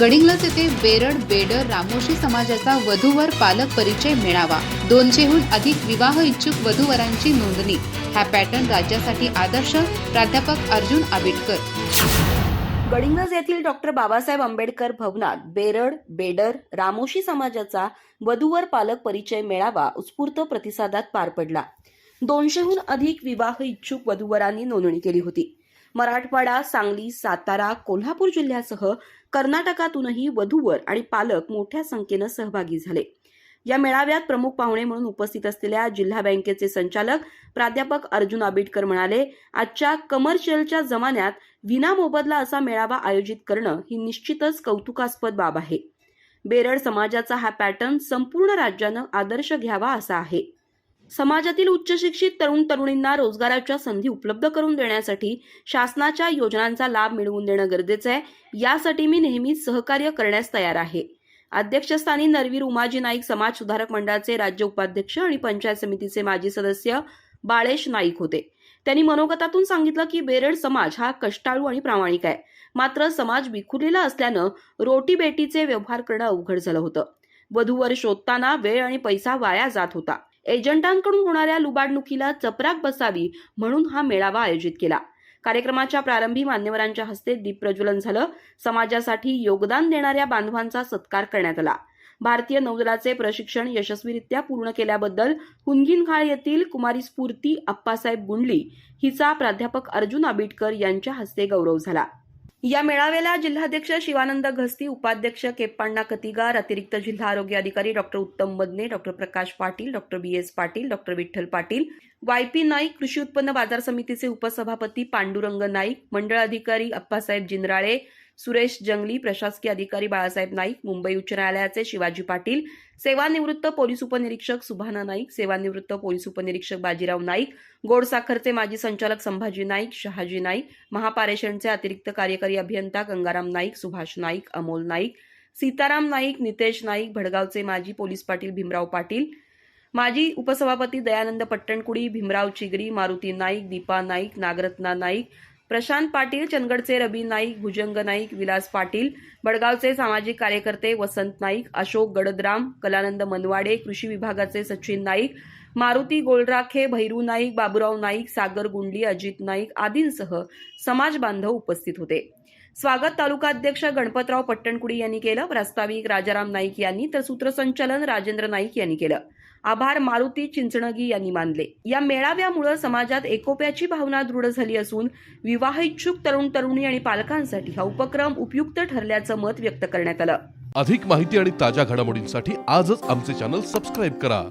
गडिंग्लज येथे बेरड बेडर रामोशी समाजाचा वधूवर पालक परिचय मेळावा. दोनशेहून अधिक विवाह इच्छुक वधूवरांची नोंदणी. हा पॅटर्न राज्यासाठी आदर्श प्राध्यापक अर्जुन आबिटकर. गडिंग्लज येथील डॉक्टर बाबासाहेब आंबेडकर भवनात बेरड बेडर रामोशी समाजाचा वधूवर पालक परिचय मेळावा उत्स्फूर्त प्रतिसादात पार पडला. दोनशेहून अधिक विवाह इच्छुक वधूवरांनी नोंदणी केली होती. मराठवाडा सांगली सातारा कोल्हापूर जिल्ह्यासह कर्नाटकातूनही वधूवर आणि पालक मोठ्या संख्येनं सहभागी झाले. या मेळाव्यात प्रमुख पाहुणे म्हणून उपस्थित असलेल्या जिल्हा बँकेचे संचालक प्राध्यापक अर्जुन आबिटकर म्हणाले आजच्या कमर्शियलच्या जमान्यात विना मोबदला असा मेळावा आयोजित करणं ही निश्चितच कौतुकास्पद बाब आहे. बेरड समाजाचा हा पॅटर्न संपूर्ण राज्यानं आदर्श घ्यावा असा आहे. समाजातील उच्चशिक्षित तरुण तरुणींना रोजगाराच्या संधी उपलब्ध करून देण्यासाठी शासनाच्या योजनांचा लाभ मिळवून देणं गरजेचं आहे. यासाठी मी नेहमीच सहकार्य करण्यास तयार आहे. अध्यक्षस्थानी नरवीर उमाजी नाईक समाज सुधारक मंडळाचे राज्य उपाध्यक्ष आणि पंचायत समितीचे माजी सदस्य बाळेश नाईक होते. त्यांनी मनोगतातून सांगितलं की बेरड समाज हा कष्टाळू आणि प्रामाणिक आहे. मात्र समाज विखुरलेला असल्यानं रोटी बेटीचे व्यवहार करणं अवघड झालं होतं. वधूवर शोधताना वेळ आणि पैसा वाया जात होता. एजंटांकडून होणाऱ्या लुबाडणुकीला चपराक बसावी म्हणून हा मेळावा आयोजित केला. कार्यक्रमाच्या प्रारंभी मान्यवरांच्या हस्ते दीपप्रज्वलन झालं. समाजासाठी योगदान देणाऱ्या बांधवांचा सत्कार करण्यात आला. भारतीय नौदलाचे प्रशिक्षण यशस्वीरित्या पूर्ण केल्याबद्दल हुनगिनघाळ येथील कुमारी स्फूर्ती अप्पासाहेब गुंडली हिचा प्राध्यापक अर्जुन आबिटकर यांच्या हस्ते गौरव झाला. या मेळाव्याला जिल्हाध्यक्ष शिवानंद घस्ती उपाध्यक्ष केप्पाण्णा कतिगार अतिरिक्त जिल्हा आरोग्य अधिकारी doctor Uttam Badne doctor Prakash Patil doctor B. S. Patil doctor Vitthal Patil Y. P. Naik कृषी उत्पन्न बाजार समितीचे उपसभापती पांडुरंग नाईक मंडळ अधिकारी अप्पासाहेब जिंद्राळे सुरेश जंगली प्रशासकीय अधिकारी बाळासाहेब नाईक मुंबई उच्च न्यायालयाचे शिवाजी पाटील सेवानिवृत्त पोलीस उपनिरीक्षक सुभाना नाईक सेवानिवृत्त पोलीस उपनिरीक्षक बाजीराव नाईक गोडसाखरचे माजी संचालक संभाजी नाईक शहाजी नाईक महापारेषणचे अतिरिक्त कार्यकारी अभियंता गंगाराम नाईक सुभाष नाईक अमोल नाईक सीताराम नाईक नितेश नाईक भडगावचे माजी पोलीस पाटील भीमराव पाटील माजी उपसभापती दयानंद पट्टणकुडी भीमराव चिगरी मारुती नाईक दीपा नाईक नागरत्ना नाईक प्रशांत पाटील चंदगडचे रबी नाईक भुजंग नाईक विलास पाटील बडगावचे सामाजिक कार्यकर्ते वसंत नाईक अशोक गडदराम कलानंद मनवाडे कृषी विभागाचे सचिन नाईक मारुती गोलराखे भैरू नाईक बाबुराव नाईक सागर गुंडली अजित नाईक आदींसह समाज बांधव उपस्थित होते. स्वागत तालुकाध्यक्ष गणपतराव पट्टणकुडी यांनी केलं. प्रास्ताविक राजाराम नाईक यांनी तर सूत्रसंचालन राजेंद्र नाईक यांनी केलं. आभार मारुती चिंचणगी यांनी मानले. या मेळाव्यामुळे समाजात एकोप्याची भावना दृढ झाली असून विवाह इच्छुक तरुण तरुणी आणि पालकांसाठी हा उपक्रम उपयुक्त ठरल्याचं मत व्यक्त करण्यात आलं. अधिक माहिती आणि ताज्या घडामोडींसाठी आजच आमचे चॅनल सबस्क्राईब करा.